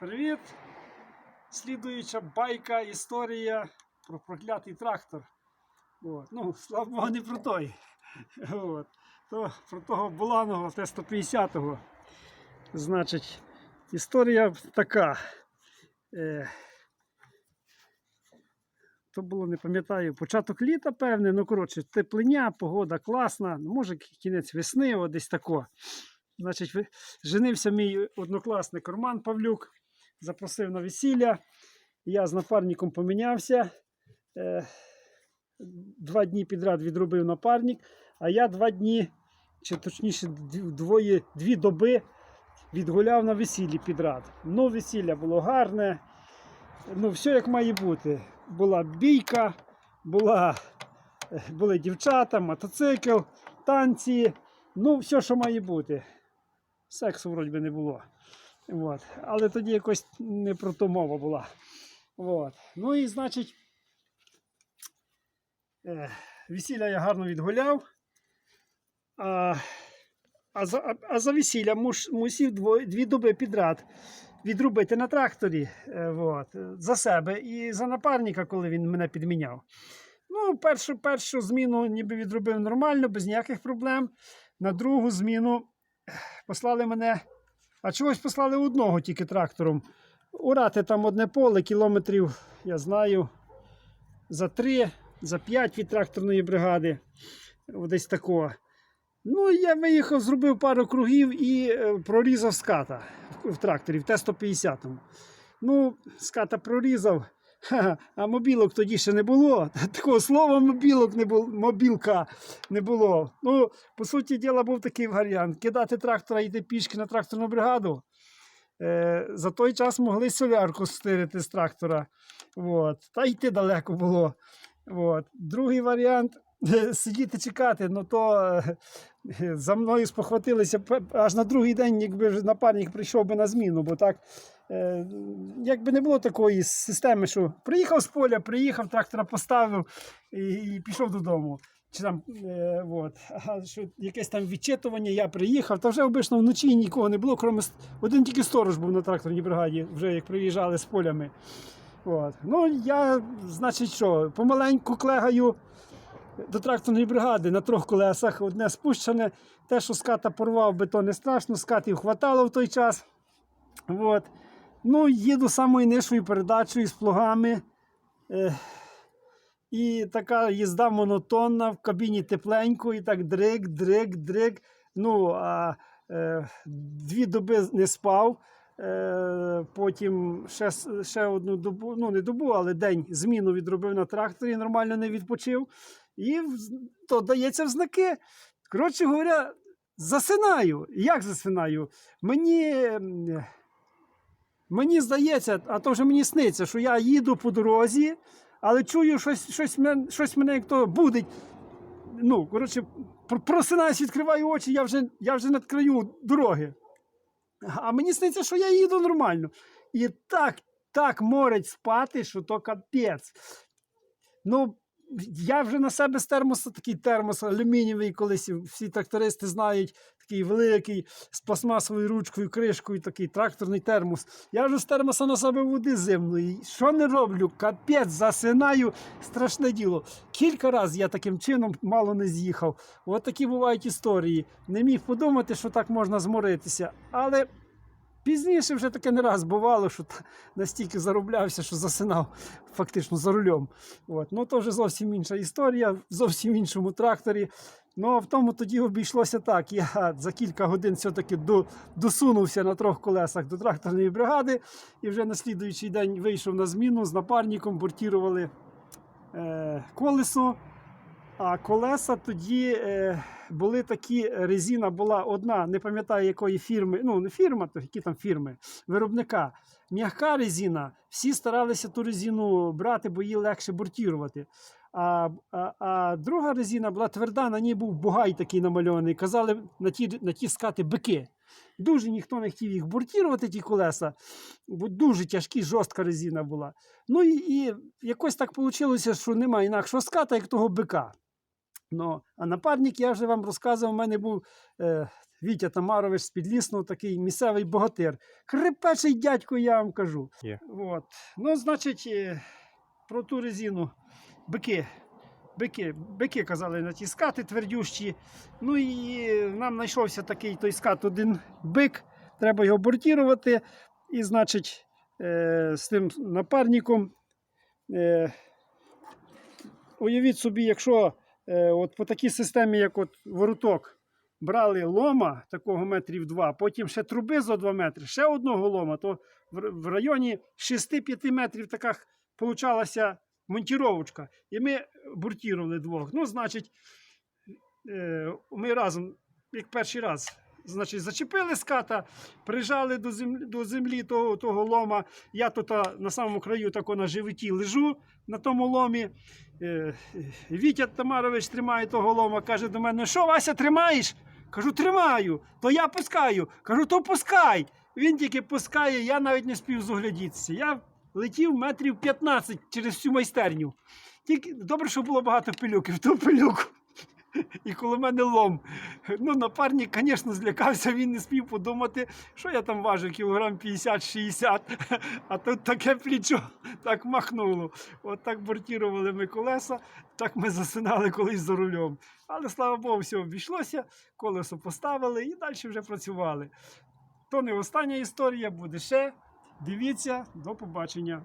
Привіт! Слідуюча байка, історія про проклятий трактор. От. Ну, слава Богу, не про той. От. То, про того Буланого Т-150. Значить, історія така. Е, то було, не пам'ятаю, початок літа, певне, ну коротше, теплиня, погода класна, ну, може кінець весни, о, десь тако. Значить, женився мій однокласник Роман Павлюк, запросив на весілля. Я з напарником помінявся. Е, два дні підряд відробив напарник, а я два дні, чи точніше, двоє, дві доби відгуляв на весіллі підряд. Ну, весілля було гарне. Ну, все як має бути. Була бійка, була, е, були дівчата, мотоцикл, танці. Ну, все, що має бути. Сексу вроді не було. От. Але тоді якось не про то мова була. От. Ну і значить, е, весілля я гарно відгуляв. А, а, за, а, за весілля муш, мусів дво, дві доби підряд відробити на тракторі е, от, е, за себе і за напарника, коли він мене підміняв. Ну, першу, першу зміну ніби відробив нормально, без ніяких проблем. На другу зміну послали мене, а чогось послали одного тільки трактором. Урати там одне поле, кілометрів, я знаю, за три, за п'ять від тракторної бригади. Десь такого. Ну, я виїхав, зробив пару кругів і е, прорізав ската в, в тракторі, в Т-150. Ну, ската прорізав. А мобілок тоді ще не було. Такого слова мобілок не було, мобілка не було. Ну, по суті діла, був такий варіант: кидати трактора йти пішки на тракторну бригаду. Е, за той час могли солярку стирити з трактора. От. Та йти далеко було. От. Другий варіант сидіти чекати, ну то е, за мною спохватилися аж на другий день, якби напарник прийшов би на зміну, бо так. е, Якби не було такої системи, що приїхав з поля, приїхав, трактора поставив і пішов додому. Чи там, е, от. А що якесь там відчитування, я приїхав, та вже обично вночі нікого не було, крім один тільки сторож був на тракторній бригаді, вже як приїжджали з полями. От. Ну, я, значить, що, помаленьку клегаю до тракторної бригади на трьох колесах, одне спущене. Те, що ската порвав би, то не страшно, скатів хватало в той час. От. Ну, їду самою нижчою передачею з плугами. Е, і така їзда монотонна, в кабіні тепленько, і так дрик, дрик, дрик. Ну, а е, дві доби не спав. Е, потім ще, ще одну добу, ну не добу, але день зміну відробив на тракторі, нормально не відпочив. І то дається в знаки. Коротше говоря, засинаю. Як засинаю? Мені. Мені здається, а то вже мені сниться, що я їду по дорозі, але чую, щось, щось, мен- щось мене як то будить. Ну, коротше, просинаюсь, відкриваю очі, я вже, я вже над краю дороги. А мені сниться, що я їду нормально. І так, так морить спати, що то капець. Ну, я вже на себе з термоса, такий термос алюмінієвий, колись всі трактористи знають, такий великий, з пластмасовою ручкою, кришкою, такий тракторний термос. Я вже з термоса на себе води зимної. Що не роблю? Капець, засинаю, страшне діло. Кілька разів я таким чином мало не з'їхав. От такі бувають історії. Не міг подумати, що так можна зморитися. Але Пізніше вже таке не раз бувало, що настільки зароблявся, що засинав фактично за рулем. От. Ну, то вже зовсім інша історія, в зовсім іншому тракторі. Ну, а в тому тоді обійшлося так. Я за кілька годин все-таки до, досунувся на трьох колесах до тракторної бригади і вже на слідуючий день вийшов на зміну з напарником, бортірували е, колесо. А колеса тоді е, були такі, резина була одна, не пам'ятаю якої фірми, ну не фірма, то які там фірми, виробника. М'яка резина, всі старалися ту резину брати, бо її легше бортірувати. А, а, а друга резина була тверда, на ній був бугай такий намальований. Казали на ті, на ті скати бики. Дуже ніхто не хотів їх бортірувати, ті колеса, бо дуже тяжкі, жорстка резина була. Ну і, і якось так вийшло, що немає інакшого ската, як того бика. Ну, а напарник, я вже вам розказував, у мене був е, Вітя Тамарович з Підлісного, такий місцевий богатир. Крепечий дядько, я вам кажу. Є. От. Ну, значить, е, про ту резину бики. Бики, бики казали натискати твердющі. Ну і нам знайшовся такий той скат один бик. Треба його бортірувати. І, значить, е, з тим напарником. Е, уявіть собі, якщо е, от по такій системі, як от вороток, брали лома такого метрів два, потім ще труби за 2 метри, ще одного лома, то в, в районі 6-5 метрів така получалася монтіровочка. І ми буртірували двох. Ну, значить, е, ми разом, як перший раз, значить, зачепили ската, прижали до землі, до землі того, того лома. Я тут на самому краю тако на животі лежу на тому ломі. Е, Вітя Тамарович тримає того лома, каже до мене: що, Вася, тримаєш? Кажу, тримаю, то я пускаю. Кажу, то пускай. Він тільки пускає, я навіть не спів зоглядітися. Я летів метрів 15 через всю майстерню. Тільки добре, що було багато пилюки в ту пилюку. І коло мене лом. Ну, напарник, звісно, злякався, він не спів подумати, що я там важу, кілограм 50-60, а тут таке плічо так махнуло. От так бортірували ми колеса, так ми засинали колись за рулем. Але слава Богу, все обійшлося, колесо поставили і далі вже працювали. То не остання історія, буде ще. Дивіться, до побачення.